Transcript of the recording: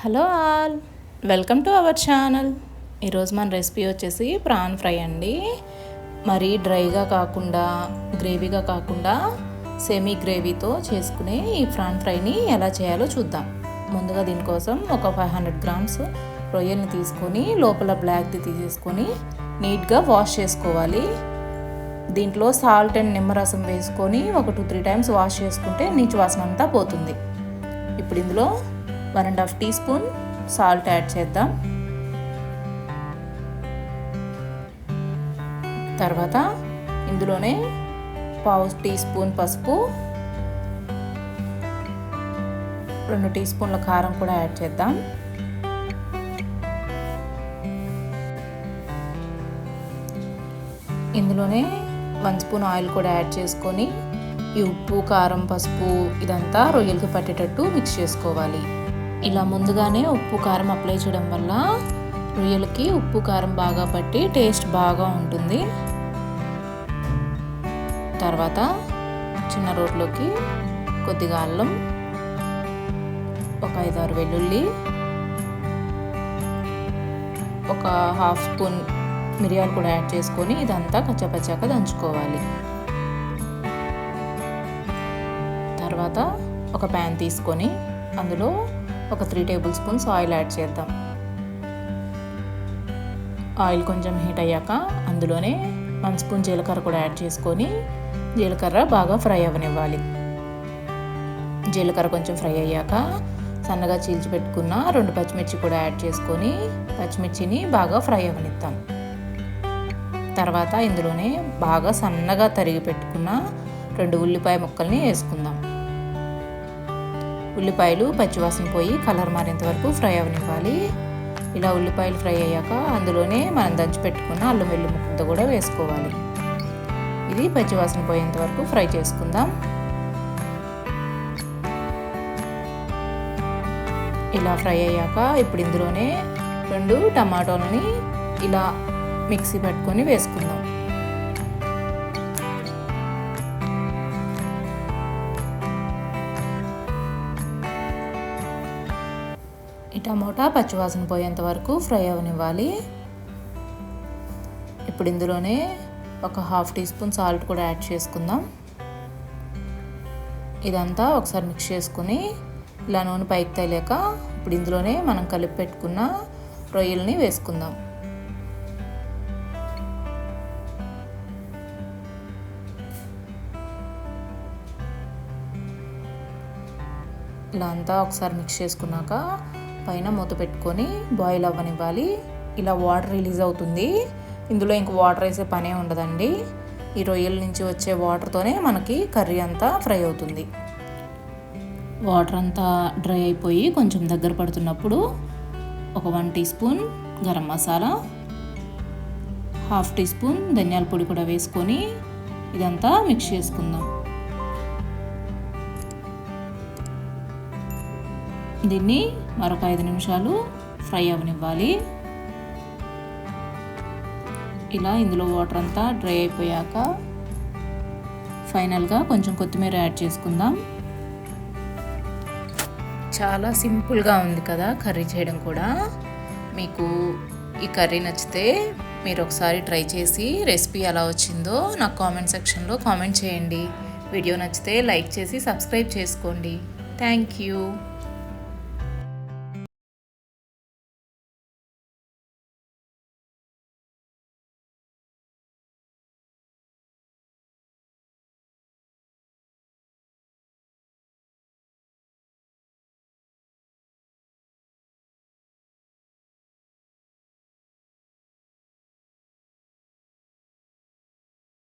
Hello all. Welcome to our channel. ఈరోజు మన recipe వచ్చేసి ప్రాన్ ఫ్రై అండి. మరి డ్రైగా కాకుండా గ్రేవీగా కాకుండా సెమీ గ్రేవీతో చేసుకునే ఈ ప్రాన్ ఫ్రైని ఎలా చేయాలో చూద్దాం. ముందుగా దీనికోసం ఒక ఫైవ్ హండ్రెడ్ గ్రామ్స్ రొయ్యల్ని తీసుకొని లోపల బ్లాక్ది తీసేసుకొని నీట్గా వాష్ చేసుకోవాలి. దీంట్లో సాల్ట్ అండ్ నిమ్మరసం వేసుకొని ఒక టూ త్రీ టైమ్స్ వాష్ చేసుకుంటే నీచు వాసన అంతా పోతుంది. ఇప్పుడు ఇందులో one and half teaspoon salt add చేద్దాం. తర్వాత ఇందులోనే పావు టీ స్పూన్ పసుపు రెండు టీ స్పూన్ల కారం కూడా యాడ్ చేద్దాం. ఇందులోనే వన్ స్పూన్ ఆయిల్ కూడా యాడ్ చేసుకొని ఈ ఉప్పు కారం పసుపు ఇదంతా రొయ్యలకి పట్టేటట్టు మిక్స్ చేసుకోవాలి. ఇలా ముందుగానే ఉప్పు కారం అప్లై చేయడం వల్ల రొయ్యలకి ఉప్పు కారం బాగా పట్టి టేస్ట్ బాగా ఉంటుంది. తర్వాత చిన్న రోట్లోకి కొద్దిగా అల్లం ఒక ఐదారు వెల్లుల్లి ఒక హాఫ్ స్పూన్ మిరియాలు కూడా యాడ్ చేసుకొని ఇదంతా కచ్చపచ్చాక దంచుకోవాలి. తర్వాత ఒక ప్యాన్ తీసుకొని అందులో ఒక three table spoons oil add చేద్దాం. ఆయిల్ కొంచెం హీట్ అయ్యాక అందులోనే వన్ స్పూన్ జీలకర్ర కూడా యాడ్ చేసుకొని జీలకర్ర బాగా ఫ్రై అవ్వనివ్వాలి జీలకర్ర కొంచెం ఫ్రై అయ్యాక సన్నగా చీల్చి పెట్టుకున్న రెండు పచ్చిమిర్చి కూడా యాడ్ చేసుకొని పచ్చిమిర్చిని బాగా ఫ్రై అవ్వనిద్దాం తర్వాత ఇందులోనే బాగా సన్నగా తరిగి పెట్టుకున్న రెండు ఉల్లిపాయ ముక్కల్ని వేసుకుందాం. ఉల్లిపాయలు పచ్చివాసన పోయి కలర్ మారేంత వరకు ఫ్రై అవనివ్వాలి. ఇలా ఉల్లిపాయలు ఫ్రై అయ్యాక అందులోనే మనం దంచి పెట్టుకున్న అల్లం వెల్లి ముక్కతో కూడా వేసుకోవాలి. ఇది పచ్చివాసన పోయేంత వరకు ఫ్రై చేసుకుందాం. ఇలా ఫ్రై అయ్యాక ఇప్పుడు ఇందులోనే రెండు టమాటోలని ఇలా మిక్సీ పట్టుకొని వేసుకుందాం. ఈ టమోటా పచ్చివాసన పోయేంత వరకు ఫ్రై అవనివ్వాలి. ఇప్పుడు ఇందులోనే ఒక హాఫ్ టీ స్పూన్ సాల్ట్ కూడా యాడ్ చేసుకుందాం. ఇదంతా ఒకసారి మిక్స్ చేసుకుని ఇలా నూనె పైకి తేలేక ఇప్పుడు ఇందులోనే మనం కలిపి పెట్టుకున్న రొయ్యల్ని వేసుకుందాం. ఇలా అంతా ఒకసారి మిక్స్ చేసుకున్నాక పైన మూత పెట్టుకొని బాయిల్ అవ్వనివ్వాలి. ఇలా వాటర్ రిలీజ్ అవుతుంది. ఇందులో ఇంక వాటర్ వేసే పనే ఉండదండి. ఈ రొయ్యల నుంచి వచ్చే వాటర్తోనే మనకి కర్రీ అంతా ఫ్రై అవుతుంది. వాటర్ అంతా డ్రై అయిపోయి కొంచెం దగ్గర పడుతున్నప్పుడు ఒక one tea spoon garam masala half tea spoon ధనియాల పొడి కూడా వేసుకొని ఇదంతా మిక్స్ చేసుకుందాం. దీన్ని మరొక ఐదు నిమిషాలు ఫ్రై అవనివ్వాలి. ఇలా ఇందులో వాటర్ అంతా డ్రై అయిపోయాక ఫైనల్గా కొంచెం కొత్తిమీర యాడ్ చేసుకుందాం. చాలా సింపుల్గా ఉంది కదా కర్రీ చేయడం కూడా. మీకు ఈ కర్రీ నచ్చితే మీరు ఒకసారి ట్రై చేసి రెసిపీ ఎలా వచ్చిందో నాకు కామెంట్ సెక్షన్లో కామెంట్ చేయండి. వీడియో నచ్చితే లైక్ చేసి సబ్స్క్రైబ్ చేసుకోండి. Thank you.